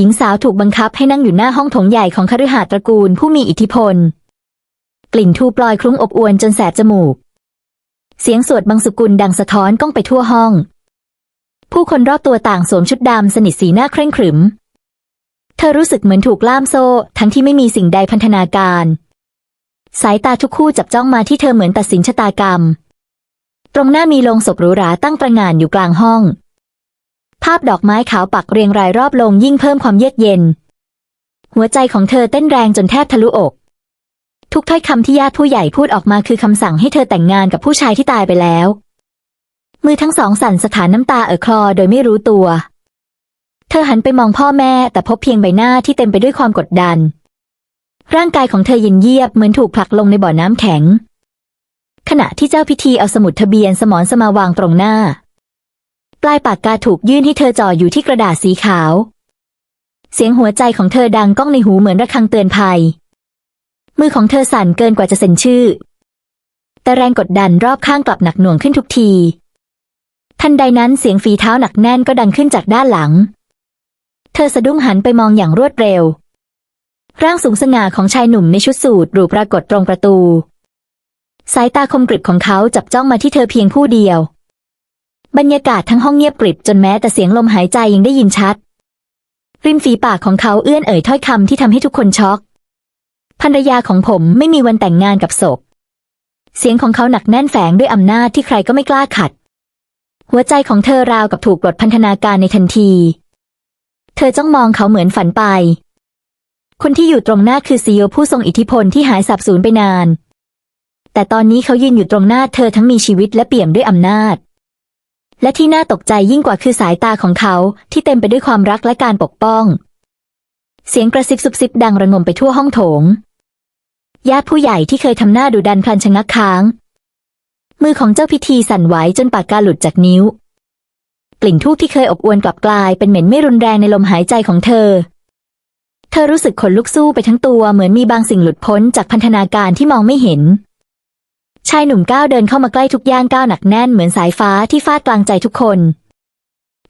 หญิงสาวถูกบังคับให้นั่งอยู่หน้าห้องโถงใหญ่ของคฤหาสน์ตระกูลผู้มีอิทธิพล กลิ่นทูปลอยคลุ้งอบอวนจนแสบจมูก เสียงสวดบังสุกุลดังสะท้อนก้องไปทั่วห้อง ผู้คนรอบตัวต่างสวมชุดดำสนิทสีหน้าเคร่งขรึม เธอรู้สึกเหมือนถูกล่ามโซ่ ทั้งที่ไม่มีสิ่งใดพันธนาการ สายตาทุกคู่จับจ้องมาที่เธอเหมือนตัดสินชะตากรรม ตรงหน้ามีโลงศพหรูหราตั้งประงานอยู่กลางห้อง ภาพดอกไม้ขาวปักเรียงรายรอบลงยิ่งเพิ่มความเยือกเย็น หัวใจของเธอเต้นแรงจนแทบทะลุอก ทุกถ้อยคำที่ญาติผู้ใหญ่พูดออกมาคือคำสั่งให้เธอแต่งงานกับผู้ชายที่ตายไปแล้ว มือทั้งสองสั่นสถานน้ำตาเอ่อคลอโดยไม่รู้ตัว เธอหันไปมองพ่อแม่แต่พบเพียงใบหน้าที่เต็มไปด้วยความกดดัน ร่างกายของเธอเย็นเยียบเหมือนถูกผลักลงในบ่อน้ำแข็ง ขณะที่เจ้าพิธีเอาสมุดทะเบียนสมรสมาวางตรงหน้า ปลายปากกาถูกยื่นให้เธอจ่ออยู่ที่กระดาษสีขาว เสียงหัวใจของเธอดังก้องในหูเหมือนระฆังเตือนภัย มือของเธอสั่นเกินกว่าจะเซ็นชื่อ แต่แรงกดดันรอบข้างกลับหนักหน่วงขึ้นทุกที ทันใดนั้นเสียงฝีเท้าหนักแน่นก็ดังขึ้นจากด้านหลัง เธอสะดุ้งหันไปมองอย่างรวดเร็ว ร่างสูงสง่าของชายหนุ่มในชุดสูทหรูปรากฏตรงประตู สายตาคมกริบของเขาจับจ้องมาที่เธอเพียงผู้เดียว บรรยากาศทั้งห้องเงียบกริบจนแม้แต่เสียงลมหายใจยังได้ยินชัด ริมฝีปากของเขาเอื้อนเอ่ยถ้อยคำที่ทำให้ทุกคนช็อกภรรยาของผมไม่มีวันแต่งงานกับศพ เสียงของเขาหนักแน่นแฝงด้วยอำนาจที่ใครก็ไม่กล้าขัด หัวใจของเธอราวกับถูกปลดพันธนาการในทันที เธอจ้องมองเขาเหมือนฝันไป คนที่อยู่ตรงหน้าคือซีโอผู้ทรงอิทธิพลที่หายสับสูญไปนาน แต่ตอนนี้เขายืนอยู่ตรงหน้าเธอทั้งมีชีวิตและเปี่ยมด้วยอำนาจ และที่น่าตกใจยิ่งกว่าคือสายตาของเขาที่เต็มไปด้วยความรักและการปกป้อง เสียงกระซิบซุบซิบดังระงมไปทั่วห้องโถง ญาติผู้ใหญ่ที่เคยทำหน้าดุดันพลันชะงักค้าง มือของเจ้าพิธีสั่นไหวจนปากกาหลุดจากนิ้ว กลิ่นทูบที่เคยอบอวนกลับกลายเป็นเหม็นไม่รุนแรงในลมหายใจของเธอ เธอรู้สึกขนลุกสู้ไปทั้งตัวเหมือนมีบางสิ่งหลุดพ้นจากพันธนาการที่มองไม่เห็น ชายหนุ่มก้าวเดินเข้ามาใกล้ทุกย่างก้าวหนักแน่นเหมือนสายฟ้าที่ฟาดกลางใจทุกคน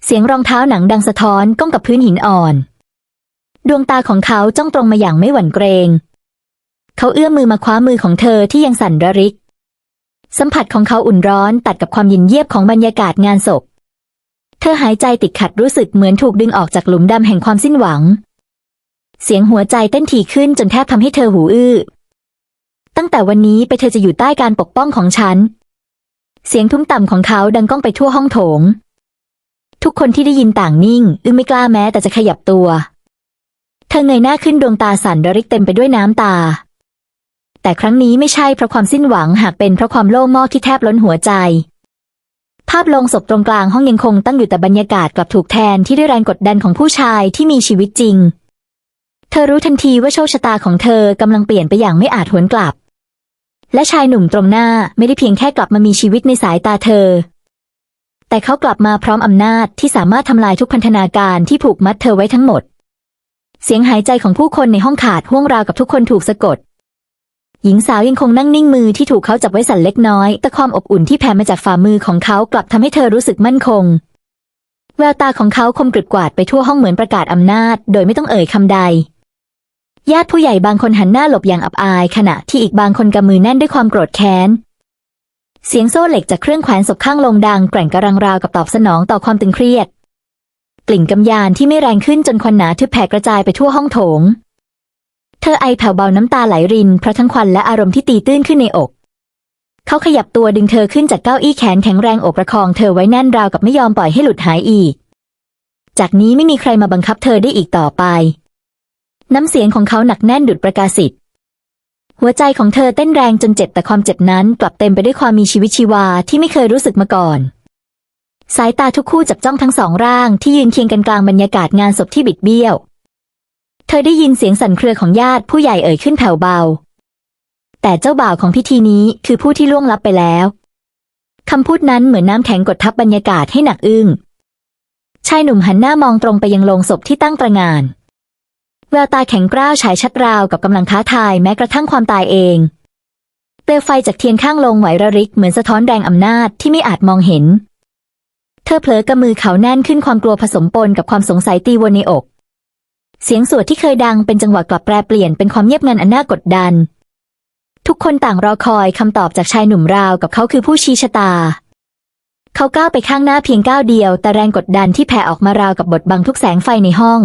เสียงรองเท้าหนังดังสะท้อนก้องกับพื้นหินอ่อน ดวงตาของเขาจ้องตรงมาอย่างไม่หวั่นเกรง เขาเอื้อมมือมาคว้ามือของเธอที่ยังสั่นระริก สัมผัสของเขาอุ่นร้อนตัดกับความเย็นเยียบของบรรยากาศงานศพ เธอหายใจติดขัดรู้สึกเหมือนถูกดึงออกจากหลุมดำแห่งความสิ้นหวัง เสียงหัวใจเต้นถี่ขึ้นจนแทบทำให้เธอหูอื้อ ตั้งแต่วันนี้ไปเธอจะอยู่ใต้การปกป้องของฉัน เสียงทุ้มต่ำของเขาดังก้องไปทั่วห้องโถง ทุกคนที่ได้ยินต่างนิ่ง อึ้งไม่กล้าแม้แต่จะขยับตัว เธอเงยหน้าขึ้นดวงตาสั่นระริกเต็มไปด้วยน้ำตา แต่ครั้งนี้ไม่ใช่เพราะความสิ้นหวังหากเป็นเพราะความโล่งมอกที่แทบล้นหัวใจ ภาพลงศพตรงกลางห้องยังคงตั้งอยู่แต่บรรยากาศกลับถูกแทนที่ด้วยแรงกดดันของผู้ชายที่มีชีวิตจริงเธอรู้ทันทีว่าโชคชะตาของเธอกำลังเปลี่ยนไปอย่างไม่อาจหวนกลับ และชายหนุ่มตรงหน้าไม่ได้เพียงแค่กลับมามีชีวิตในสายตาเธอ แต่เขากลับมาพร้อมอำนาจที่สามารถทำลายทุกพันธนาการที่ผูกมัดเธอไว้ทั้งหมด เสียงหายใจของผู้คนในห้องขาดห่วงราวกับทุกคนถูกสะกด หญิงสาวยังคงนั่งนิ่งมือที่ถูกเขาจับไว้สั่นเล็กน้อย แต่ความอบอุ่นที่แผ่มาจากฝ่ามือของเขากลับทำให้เธอรู้สึกมั่นคง แววตาของเขาคมกริบกวาดไปทั่วห้องเหมือนประกาศอำนาจ โดยไม่ต้องเอ่ยคำใด ญาติผู้ใหญ่บางคนหันหน้าหลบอย่างอับอาย ขณะที่อีกบางคนกำมือแน่นด้วยความโกรธแค้น เสียงโซ่เหล็กจากเครื่องแขวนศพข้างลงดังแกร่งกระรังราวกับตอบสนองต่อความตึงเครียด กลิ่นกำยานที่ไม่แรงขึ้นจนควันหนาทึบแผ่กระจายไปทั่วห้องโถง เธอไอแผ่วเบาน้ำตาไหลรินเพราะทั้งควันและอารมณ์ที่ตีตื้นขึ้นในอก เขาขยับตัวดึงเธอขึ้นจากเก้าอี้แขนแข็งแรงโอบประคองเธอไว้แน่นราวกับไม่ยอมปล่อยให้หลุดหายอีก จากนี้ไม่มีใครมาบังคับเธอได้อีกต่อไป น้ำเสียงของเขาหนักแน่นดุดประกาศิทธิ์หัวใจของเธอเต้นแรงจนเจ็บแต่ความเจ็บนั้นกลับเต็มไปด้วยความมีชีวิตชีวาที่ไม่เคยรู้สึกมาก่อน สายตาทุกคู่จับจ้องทั้งสองร่างที่ยืนเคียงกันกลางบรรยากาศงานศพที่บิดเบี้ยว เธอได้ยินเสียงสั่นเครือของญาติผู้ใหญ่เอ่ยขึ้นแผ่วเบา แต่เจ้าบ่าวของพิธีนี้คือผู้ที่ล่วงลับไปแล้วคำพูดนั้นเหมือนน้ำแข็งกดทับบรรยากาศให้หนักอึ้งชายหนุ่มหันหน้ามองตรงไปยังโลงศพที่ตั้งตระงาน แววตาแข็งกร้าวฉายชัดราวกับกำลังท้าทายแม้กระทั่งความตายเองเปลวไฟจากเทียนข้างลงไหวระริกเหมือนสะท้อนแรงอำนาจที่ไม่อาจมองเห็น เธอเผลอกำมือเขาแน่นขึ้นความกลัวผสมปนกับความสงสัยตีวนในอก เสียงสวดที่เคยดังเป็นจังหวะกลับแปรเปลี่ยนเป็นความเงียบงันอันน่ากดดัน ทุกคนต่างรอคอยคำตอบจากชายหนุ่มราวกับเขาคือผู้ชี้ชะตา เขาก้าวไปข้างหน้าเพียงก้าวเดียว แต่แรงกดดันที่แผ่ออกมาราวกับบดบังทุกแสงไฟในห้อง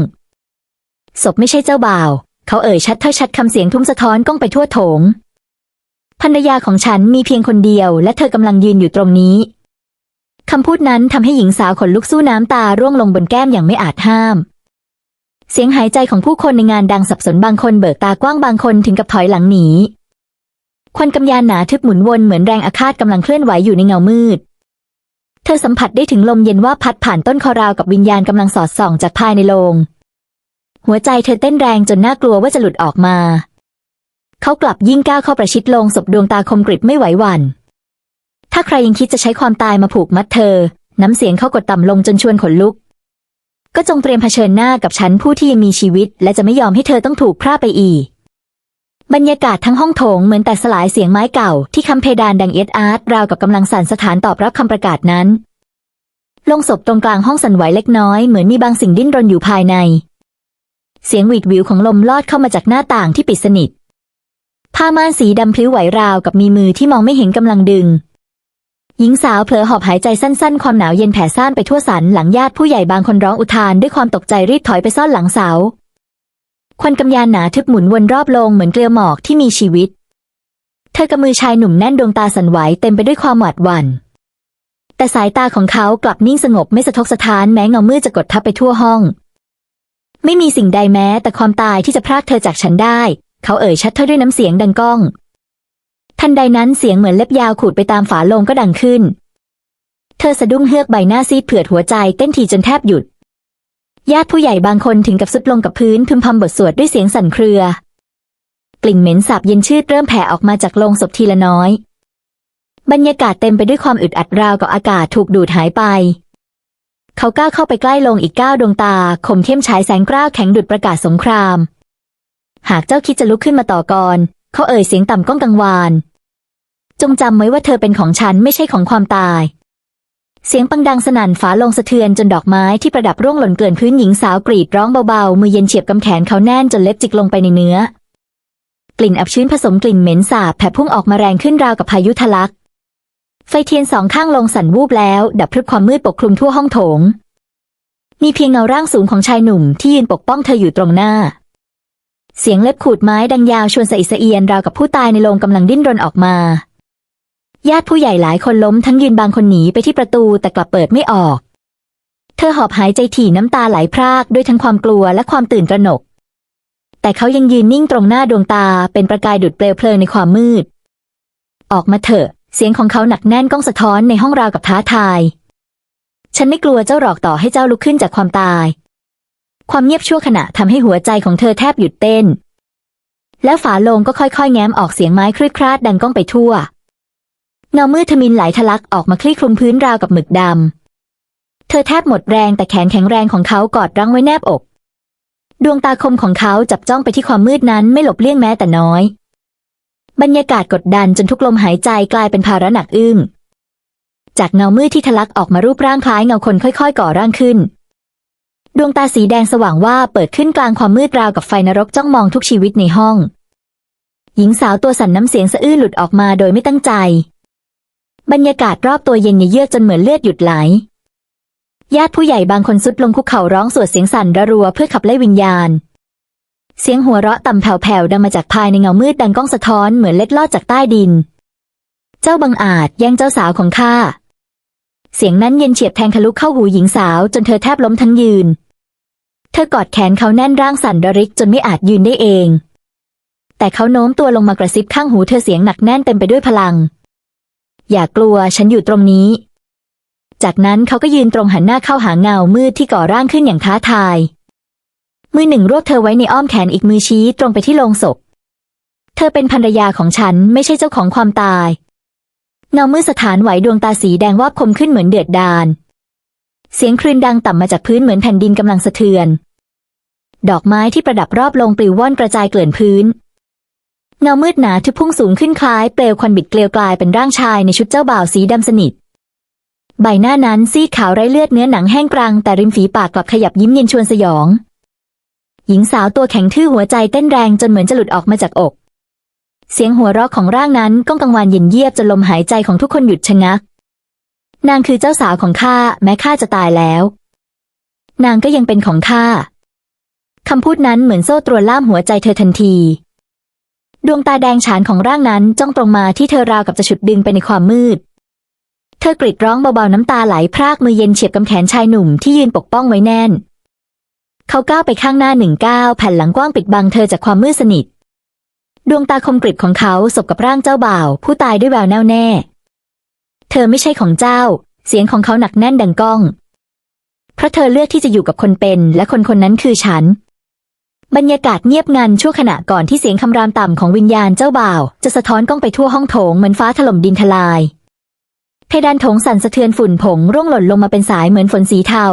ศพไม่ใช่เจ้าบ่าว เขาเอ่ยชัดถ้อยชัดคำเสียงทุ้มสะท้อนก้องไปทั่วโถงภรรยาของฉันมีเพียงคนเดียว และเธอกำลังยืนอยู่ตรงนี้คำพูดนั้นทำให้หญิงสาวขนลุกสู้น้ำตาร่วงลงบนแก้มอย่างไม่อาจห้าม เสียงหายใจของผู้คนในงานดังสับสนบางคนเบิกตากว้างบางคนถึงกับถอยหลังหนีควันกำยานหนาทึบหมุนวนเหมือนแรงอาฆาตกำลังเคลื่อนไหวอยู่ในเงามืด เธอสัมผัสได้ถึงลมเย็นว่าพัดผ่านต้นคอราวกับวิญญาณกำลังสอดส่องจากภายในโลง หัวใจเธอเต้นแรงจนน่ากลัวว่าจะหลุดออกมา เขากลับยิ่งก้าวเข้าประชิดลงศพดวงตาคมกริบไม่ไหวหวัน่นถ้าใครยังคิดจะใช้ความตายมาผูกมัดเธอ น้ำเสียงเขากดต่ำลงจนชวนขนลุก ก็จงเตรียมเผชิญหน้ากับฉันผู้ที่ยังมีชีวิต และจะไม่ยอมให้เธอต้องถูกพร่าไปอีก บรรยากาศทั้งห้องโถงเหมือนแต่สลายเสียงไม้เก่าที่คำเพดานดังเอียดอาร์ตราวกับกำลังสั่นสถานตอบรับคำประกาศนั้นลงศพตรงกลางห้องสั่นไหวเล็กน้อยเหมือนมีบางสิ่งดิ้นรนอยู่ภายใน เสียงหวีดวิวของลมลอดเข้ามาจากหน้าต่างที่ปิดสนิท ผ้าม่านสีดำพลิ้วไหวราวกับมีมือที่มองไม่เห็นกำลังดึง หญิงสาวเผลอหอบหายใจสั้นๆ ความหนาวเย็นแผ่ซ่านไปทั่วสันหลังญาติผู้ใหญ่บางคนร้องอุทานด้วยความตกใจรีบถอยไปซ่อนหลังเสาควันกำยานหนาทึบหมุนวนรอบโลงเหมือนเกลียวหมอกที่มีชีวิต เธอกำมือชายหนุ่มแน่นดวงตาสั่นไหวเต็มไปด้วยความหวาดหวัน่น แต่สายตาของเขากลับนิ่งสงบไม่สะทกสะท้านแม้เงามืดจะกดทับไปทั่วห้อง ไม่มีสิ่งใดแม้ แต่ความตายที่จะพรากเธอจากฉันได้ เขาเอ่ยชัดถ้อยด้วยน้ำเสียงดังก้อง ทันใดนั้นเสียงเหมือนเล็บยาวขูดไปตามฝาโลงก็ดังขึ้น เธอสะดุ้งเฮือกใบหน้าซีดเผือดหัวใจเต้นทีจนแทบหยุด ญาติผู้ใหญ่บางคนถึงกับสุดลงกับพื้นพึมพำบทสวดด้วยเสียงสั่นเครือ กลิ่นเหม็นสาบเย็นชืดเริ่มแผ่ออกมาจากโลงศพทีละน้อย บรรยากาศเต็มไปด้วยความอึดอัดราวกับอากาศถูกดูดหายไป เขาก้าวเข้าไปใกล้ลงอีกก้าวดวงตา คมเข้มฉายแสงกล้าแข็งดุดประกาศสงคราม หากเจ้าคิดจะลุกขึ้นมาต่อกรเขาเอ่ยเสียงต่ำก้องกังวาน จงจำไว้ว่าเธอเป็นของฉันไม่ใช่ของความตาย เสียงปังดังสนั่นฝาลงสะเทือนจนดอกไม้ที่ประดับร่วงหล่นเกลื่อนพื้นหญิงสาวกรีดร้องเบาๆ มือเย็นเฉียบกำแขนเขาแน่นจนเล็บจิกลงไปในเนื้อ กลิ่นอับชื้นผสมกลิ่นเหม็นสาบแผ่พุ่งออกมาแรงขึ้นราวกับพายุทะลัก ไฟเทียนสองข้างลงสั่นวูบแล้ว ดับพรึบความมืดปกคลุมทั่วห้องโถง มีเพียงเงาร่างสูงของชายหนุ่มที่ยืนปกป้องเธออยู่ตรงหน้า เสียงเล็บขูดไม้ดังยาวชวนสะอิสะเอียนราวกับผู้ตายในโรงกำลังดิ้นรนออกมา ญาติผู้ใหญ่หลายคนล้มทั้งยืนบางคนหนีไปที่ประตูแต่กลับเปิดไม่ออก เธอหอบหายใจถี่น้ำตาไหลพรากด้วยทั้งความกลัวและความตื่นตระหนก แต่เขายังยืนนิ่งตรงหน้าดวงตาเป็นประกายดุดเปลวเพลิงในความมืด ออกมาเถอะ เสียงของเขาหนักแน่นก้องสะท้อนในห้องราวกับท้าทาย ฉันไม่กลัวเจ้าหรอกต่อให้เจ้าลุกขึ้นจากความตาย ความเงียบชั่วขณะทำให้หัวใจของเธอแทบหยุดเต้น แล้วฝาโลงก็ค่อยๆ แง้มออกเสียงไม้ครืดคราดดังก้องไปทั่ว เงามืดทมินไหลทะลักออกมาคลี่คลุมพื้นราวกับหมึกดำ เธอแทบหมดแรงแต่แขนแข็งแรงของเขากอดรั้งไว้แนบอก ดวงตาคมของเขาจับจ้องไปที่ความมืดนั้นไม่หลบเลี่ยงแม้แต่น้อย บรรยากาศกดดันจนทุกลมหายใจกลายเป็นภาระหนักอึ้ง จากเงามืดที่ทะลักออกมารูปร่างคล้ายเงาคนค่อย ๆ ก่อร่างขึ้น ดวงตาสีแดงสว่างว่าเปิดขึ้นกลางความมืดราวกับไฟนรกจ้องมองทุกชีวิตในห้อง หญิงสาวตัวสั่นน้ำเสียงสะอื้นหลุดออกมาโดยไม่ตั้งใจ บรรยากาศรอบตัวเย็นเยือกจนเหมือนเลือดหยุดไหลญาติผู้ใหญ่บางคนสุดลงคุกเข่าร้องสวดเสียงสั่นระรัวเพื่อขับไล่วิญญาณ เสียงหัวเราะต่ำแผ่วๆดังมาจากภายในเงามืดดังก้องสะท้อนเหมือนเล็ดลอดจากใต้ดิน เจ้าบังอาจแย่งเจ้าสาวของข้า เสียงนั้นเย็นเฉียบแทงทะลุเข้าหูหญิงสาวจนเธอแทบล้มทั้งยืน เธอกอดแขนเขาแน่นร่างสั่นระริกจนไม่อาจยืนได้เอง แต่เขาโน้มตัวลงมากระซิบข้างหูเธอเสียงหนักแน่นเต็มไปด้วยพลัง อย่ากลัวฉันอยู่ตรงนี้ จากนั้นเขาก็ยืนตรงหันหน้าเข้าหาเงามืดที่ก่อร่างขึ้นอย่างท้าทาย มือหนึ่งรวบเธอไว้ในอ้อมแขนอีกมือชี้ตรงไปที่โลงศพ เธอเป็นภรรยาของฉันไม่ใช่เจ้าของความตายเงามืดสถานไหวดวงตาสีแดงวาบคมขึ้นเหมือนเดือดดาล เสียงคลื่นดังต่ำมาจากพื้นเหมือนแผ่นดินกำลังสะเทือน ดอกไม้ที่ประดับรอบโลงปลิวว่อนกระจายเกลื่อนพื้น เงามืดหนาทึบพุ่งสูงขึ้นคล้ายเปลวควันบิดเกลียวกลายเป็นร่างชายในชุดเจ้าบ่าวสีดำสนิทใบหน้านั้นซีดขาวไร้เลือดเนื้อหนังแห้งกรังแต่ริมฝีปากกลับขยับยิ้มเย็นชวนสยอง หญิงสาวตัวแข็งทื่อหัวใจเต้นแรงจนเหมือนจะหลุดออกมาจากอก เสียงหัวเราะของร่างนั้นก้องกังวานเย็นเยียบจนลมหายใจของทุกคนหยุดชะงัก นางคือเจ้าสาวของข้าแม้ข้าจะตายแล้ว นางก็ยังเป็นของข้าคำพูดนั้นเหมือนโซ่ตรวนล่ามหัวใจเธอทันที ดวงตาแดงฉานของร่างนั้นจ้องตรงมาที่เธอราวกับจะฉุดดึงไปในความมืด เธอกรีดร้องเบาๆน้ำตาไหลพรากมือเย็นเฉียบกำแขนชายหนุ่มที่ยืนปกป้องไว้แน่น เขาก้าวไปข้างหน้าหนึ่งก้าวแผ่นหลังกว้างปิดบังเธอจากความมืดสนิท ดวงตาคมกริบของเขาสบกับร่างเจ้าบ่าว ผู้ตายด้วยแววแน่วแน่ เธอไม่ใช่ของเจ้า เสียงของเขาหนักแน่นดังก้อง เพราะเธอเลือกที่จะอยู่กับคนเป็น และคนคนนั้นคือฉัน บรรยากาศเงียบงันชั่วขณะก่อนที่เสียงคำรามต่ำของวิญญาณเจ้าบ่าว จะสะท้อนก้องไปทั่วห้องโถงเหมือนฟ้าถล่มดินทลายเพดานโถงสั่นสะเทือนฝุ่นผงร่วงหล่นลงมาเป็นสายเหมือนฝนสีเทา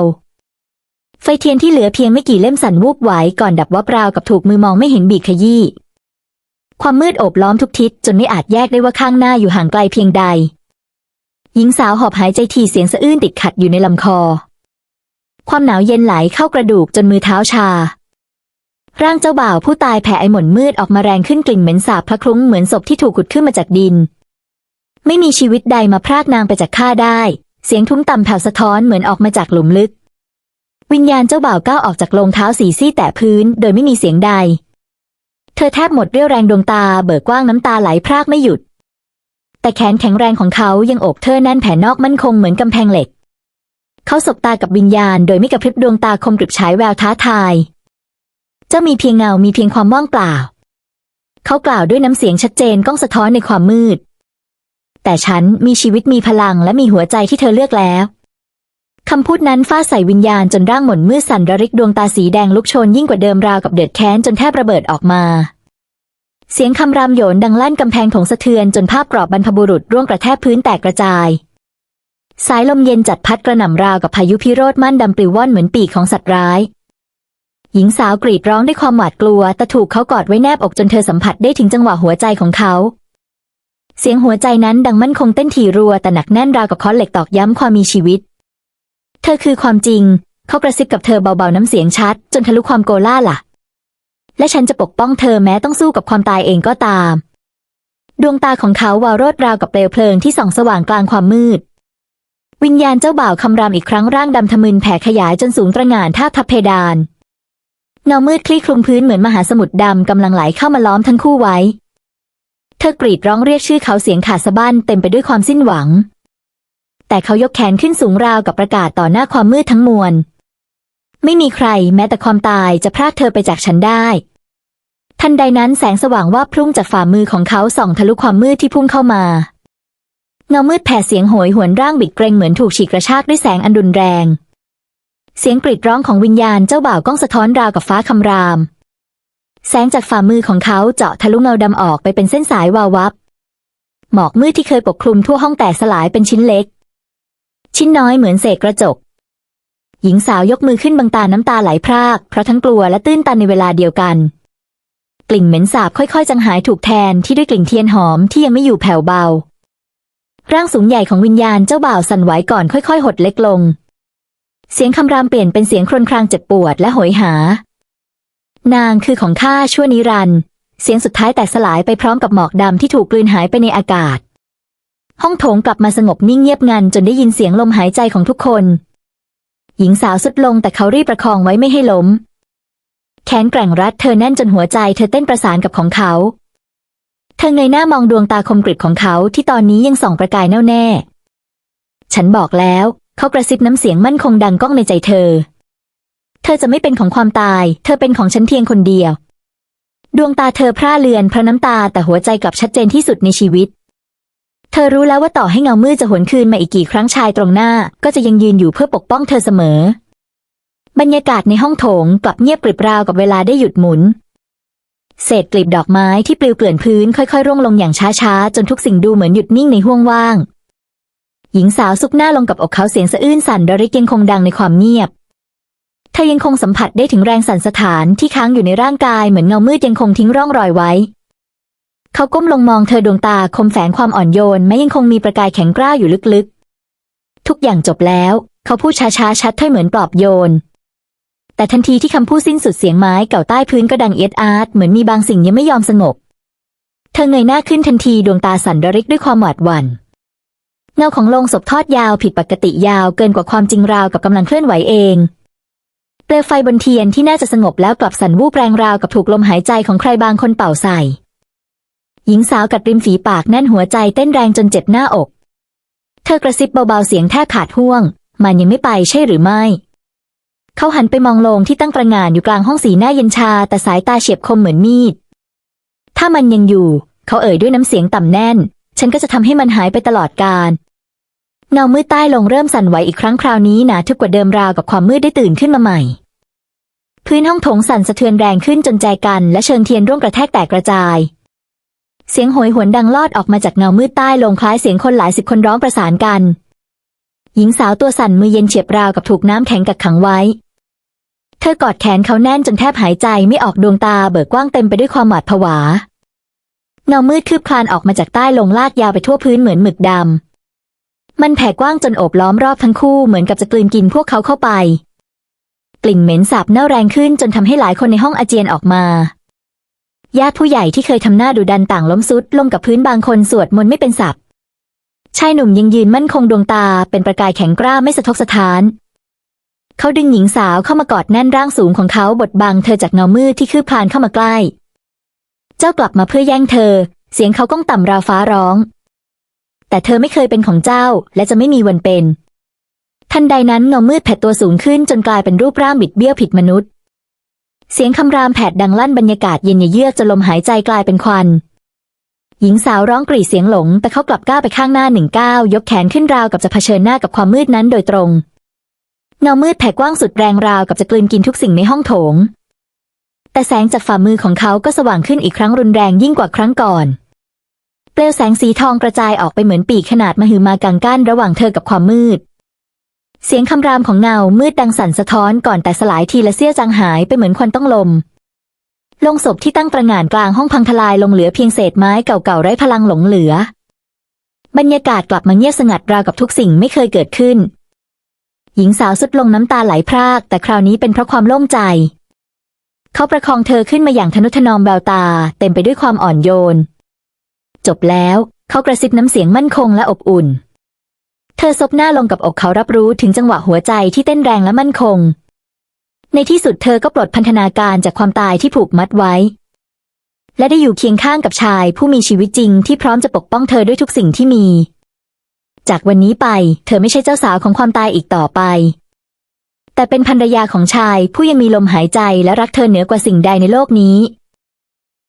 ไฟเทียนที่เหลือเพียงไม่กี่เล่มสั่นวูบไหวก่อนดับวับราวกับถูกมือมองไม่เห็นบีบขยี้ความมืดโอบล้อมทุกทิศจนไม่อาจแยกได้ว่าข้างหน้าอยู่ห่างไกลเพียงใด หญิงสาวหอบหายใจทีเสียงสะอื้นติดขัดอยู่ในลำคอ ความหนาวเย็นไหลเข้ากระดูกจนมือเท้าชา ร่างเจ้าบ่าวผู้ตายแผ่ไอหม่นมืดออกมาแรงขึ้นกลิ่นเหม็นสาบพระคลุ้งเหมือนศพที่ถูกขุดขึ้นมาจากดิน ไม่มีชีวิตใดมาพรากนางไปจากข้าได้ เสียงทุ้มต่ำแผ่วสะท้อนเหมือนออกมาจากหลุมลึก วิญญาณเจ้าบ่าวก้าวออกจากโลงเท้าสีซี่แตะพื้น โดยไม่มีเสียงใด เธอแทบหมดเรี่ยวแรงดวงตาเบิกกว้างน้ำตาไหลพรากไม่หยุด แต่แขนแข็งแรงของเขายังโอบเธอแน่นแผ่นอกมั่นคงเหมือนกำแพงเหล็ก เขาสบตากับวิญญาณโดยไม่กระพริบดวงตาคมกริบฉายแววท้าทาย เจ้ามีเพียงเงา มีเพียงความว่างเปล่า เขากล่าวด้วยน้ำเสียงชัดเจนก้องสะท้อนในความมืด แต่ฉันมีชีวิตมีพลังและมีหัวใจที่เธอเลือกแล้ว คำพูดนั้นฟาดใส่วิญญาณจนร่างหม่นมืดสั่นระริกดวงตาสีแดงลุกโชนยิ่งกว่าเดิมราวกับเดือดแค้นจนแทบระเบิดออกมา เสียงคำรามโยนดังลั่นกำแพงถงสะเทือนจนภาพกรอบบรรพบุรุษร่วงกระแทกพื้นแตกกระจาย สายลมเย็นจัดพัดกระหน่ำราวกับพายุพิโรธมั่นดำปลิวว่อนเหมือนปีกของสัตว์ร้าย หญิงสาวกรีดร้องด้วยความหวาดกลัวแต่ถูกเขากอดไว้แนบอกจนเธอสัมผัสได้ถึงจังหวะหัวใจของเขาเสียงหัวใจนั้นดังมั่นคงเต้นถี่รัวแต่หนักแน่นราวกับค้อนเหล็กตอกย้ำความมีชีวิต เธอคือความจริง เขากระซิบกับเธอเบาๆน้ำเสียงชัด จนทะลุความโกล่าล่ะ และฉันจะปกป้องเธอแม้ต้องสู้กับความตายเองก็ตาม ดวงตาของเขาวาวโรดราวกับเปลวเพลิงที่ส่องสว่างกลางความมืด วิญญาณเจ้าบ่าวคำรามอีกครั้งร่างดำทะมึนแผ่ขยายจนสูงตระหง่านท่าทับเพดานเงามืดคลี่คลุมพื้นเหมือนมหาสมุทรดำกำลังไหลเข้ามาล้อมทั้งคู่ไว้ เธอกรีดร้องเรียกชื่อเขาเสียงขาดสะบั้นเต็มไปด้วยความสิ้นหวัง แต่เขายกแขนขึ้นสูงราวกับประกาศต่อหน้าความมืดทั้งมวล ไม่มีใครแม้แต่ความตายจะพรากเธอไปจากฉันได้ ทันใดนั้นแสงสว่างว่าพรุ่งจากฝ่ามือของเขาส่องทะลุความมืดที่พุ่งเข้ามาเงามืดแผ่เสียงโหยหวนร่างบิดเกรงเหมือนถูกฉีกกระชากด้วยแสงอันรุนแรง เสียงกรีดร้องของวิญญาณเจ้าบ่าวก้องสะท้อนราวกับฟ้าคำราม แสงจากฝ่ามือของเขาเจาะทะลุเงาดำออกไปเป็นเส้นสายวาววับ หมอกมืดที่เคยปกคลุมทั่วห้องแตกสลายเป็นชิ้นเล็ก ชิ้นน้อยเหมือนเศษกระจก หญิงสาวยกมือขึ้นบังตาน้ำตาไหลพราก เพราะทั้งกลัวและตื้นตันในเวลาเดียวกัน กลิ่นเหม็นสาบค่อยๆ จางหายถูกแทนที่ด้วยกลิ่นเทียนหอมที่ยังไม่อยู่แผ่วเบา ร่างสูงใหญ่ของวิญญาณเจ้าบ่าวสั่นไหวก่อนค่อย ๆ หดเล็กลง เสียงคำรามเปลี่ยนเป็นเสียงครวญครางเจ็บปวดและโหยหา นางคือของข้าชั่วนิรันดร์เสียงสุดท้ายแตกสลายไปพร้อมกับหมอกดำที่ถูกกลืนหายไปในอากาศ ห้องโถงกลับมาสงบนิ่งเงียบงันจนได้ยินเสียงลมหายใจของทุกคน หญิงสาวสุดลงแต่เขารีบประคองไว้ไม่ให้ล้ม แขนแกร่งรัดเธอแน่นจนหัวใจเธอเต้นประสานกับของเขา เธอเงยหน้ามองดวงตาคมกริบของเขาที่ตอนนี้ยังส่องประกายแน่วแน่ ฉันบอกแล้วเขากระซิบน้ำเสียงมั่นคงดังก้องในใจเธอ เธอจะไม่เป็นของความตาย เธอเป็นของฉันเพียงคนเดียว ดวงตาเธอพร่าเลือนพระน้ำตาแต่หัวใจกลับชัดเจนที่สุดในชีวิต เธอรู้แล้วว่าต่อให้เงามืดจะหวนคืนมาอีกกี่ครั้งชายตรงหน้า ก็จะยังยืนอยู่เพื่อปกป้องเธอเสมอ บรรยากาศในห้องโถงกลับเงียบกริบราวกับเวลาได้หยุดหมุน เศษกลีบดอกไม้ที่ปลิวเกลื่อนพื้นค่อยๆ ร่วงลงอย่างช้าๆ จนทุกสิ่งดูเหมือนหยุดนิ่งในห้วงว่าง หญิงสาวซุกหน้าลงกับอกเขาเสียงสะอื้นสั่นระริกยังคงดังในความเงียบเธอยังคงสัมผัสได้ถึงแรงสั่นสะท้านที่ค้างอยู่ในร่างกายเหมือนเงามืดยังคงทิ้งร่องรอยไว้ เขาก้มลงมองเธอดวงตาคมแฝงความอ่อนโยนแม้ยังคงมีประกายแข็งกร้าวอยู่ลึกๆ ทุกอย่างจบแล้ว เขาพูดช้าๆ ชัดถ้อยเหมือนปลอบโยน แต่ทันทีที่คำพูดสิ้นสุดเสียงไม้เก่าใต้พื้นก็ดังเอียดอาร์ตเหมือนมีบางสิ่งยังไม่ยอมสงบ เธอเงยหน้าขึ้นทันทีดวงตาสั่นระริกด้วยความหวาดหวัน่นเงาของโลงศพทอดยาวผิดปกติยาวเกินกว่าความจริงราวกับกำลังเคลื่อนไหวเองเปลวไฟบนเทียนที่น่าจะสงบแล้วกลับสั่นวูบแรงราวกับถูกลมหายใจของใครบางคนเป่าใส่ หญิงสาวกัดริมฝีปากแน่นหัวใจเต้นแรงจนเจ็บหน้าอก เธอกระซิบเบาๆเสียงแทบขาดห่วง มันยังไม่ไปใช่หรือไม่ เขาหันไปมองโลงที่ตั้งประงานอยู่กลางห้องสีหน้าเย็นชาแต่สายตาเฉียบคมเหมือนมีด ถ้ามันยังอยู่ เขาเอ่ยด้วยน้ำเสียงต่ำแน่น ฉันก็จะทำให้มันหายไปตลอดกาลเงามืดใต้ลงเริ่มสั่นไหวอีกครั้งคราวนี้หนาทึบกว่าเดิมราวกับความมืดได้ตื่นขึ้นมาใหม่ พื้นห้องโถงสั่นสะเทือนแรงขึ้นจนใจกันและเชิงเทียนร่วงกระแทกแตกกระจาย เสียงโหยหวนดังลอดออกมาจากเงามืดใต้ลงคล้ายเสียงคนหลายสิบคนร้องประสานกัน หญิงสาวตัวสั่นมือเย็นเฉียบราวกับถูกน้ำแข็งกักขังไว้ เธอกอดแขนเขาแน่นจนแทบหายใจไม่ออกดวงตาเบิกกว้างเต็มไปด้วยความหวาดผวา เงามืดคืบคลานออกมาจากใต้ลงลากยาวไปทั่วพื้นเหมือนหมึกดำ มันแผ่กว้างจนโอบล้อมรอบทั้งคู่เหมือนกับจะกลืนกินพวกเขาเข้าไป กลิ่นเหม็นสาบเน่าแรงขึ้นจนทำให้หลายคนในห้องอาเจียนออกมา ญาติผู้ใหญ่ที่เคยทำหน้าดุดันต่างล้มซุดลงกับพื้นบางคนสวดมนต์ไม่เป็นสับชายหนุ่มยังยืนมั่นคงดวงตาเป็นประกายแข็งกร้าไม่สะทกสะท้าน เขาดึงหญิงสาวเข้ามากอดแน่นร่างสูงของเขาบดบังเธอจากเงามืดที่คืบคลานเข้ามาใกล้ เจ้ากลับมาเพื่อแย่งเธอ เสียงเขาก้องต่ำราวฟ้าร้อง แต่เธอไม่เคยเป็นของเจ้าและจะไม่มีวันเป็น ทันใดนั้นเงามืดแผดตัวสูงขึ้นจนกลายเป็นรูปร่างบิดเบี้ยวผิดมนุษย์ เสียงคำรามแผดดังลั่นบรรยากาศเย็นเยือกจนลมหายใจกลายเป็นควัน หญิงสาวร้องกรีดเสียงหลง แต่เขากลับก้าวไปข้างหน้าหนึ่งก้าวยกแขนขึ้นราวกับจะเผชิญหน้ากับความมืดนั้นโดยตรงเงามืดแผ่กว้างสุดแรงราวกับจะกลืนกินทุกสิ่งในห้องโถง แต่แสงจากฝ่ามือของเขาก็สว่างขึ้นอีกครั้งรุนแรงยิ่งกว่าครั้งก่อน เปลวแสงสีทองกระจายออกไปเหมือนปีกขนาดมหึมากังกั้นระหว่างเธอกับความมืด เสียงคำรามของเงามืดดังสั่นสะท้อนก่อนแต่สลายทีละเสี้ยจางหายไปเหมือนควันต้องลมลงศพที่ตั้งประงานกลางห้องพังทลายลงเหลือเพียงเศษไม้เก่าๆไร้พลังหลงเหลือ บรรยากาศกลับมาเงียบสงัดราวกับทุกสิ่งไม่เคยเกิดขึ้น หญิงสาวสุดลงน้ำตาไหลพราก แต่คราวนี้เป็นเพราะความโล่งใจ เขาประคองเธอขึ้นมาอย่างทนุถนอมแววตา เต็มไปด้วยความอ่อนโยน จบแล้ว เขากระซิบน้ำเสียงมั่นคงและอบอุ่น เธอซบหน้าลงกับอกเขารับรู้ถึงจังหวะหัวใจที่เต้นแรงและมั่นคง ในที่สุดเธอก็ปลดพันธนาการจากความตายที่ผูกมัดไว้ และได้อยู่เคียงข้างกับชายผู้มีชีวิตจริงที่พร้อมจะปกป้องเธอด้วยทุกสิ่งที่มี จากวันนี้ไป เธอไม่ใช่เจ้าสาวของความตายอีกต่อไป แต่เป็นภรรยาของชายผู้ยังมีลมหายใจและรักเธอเหนือกว่าสิ่งใดในโลกนี้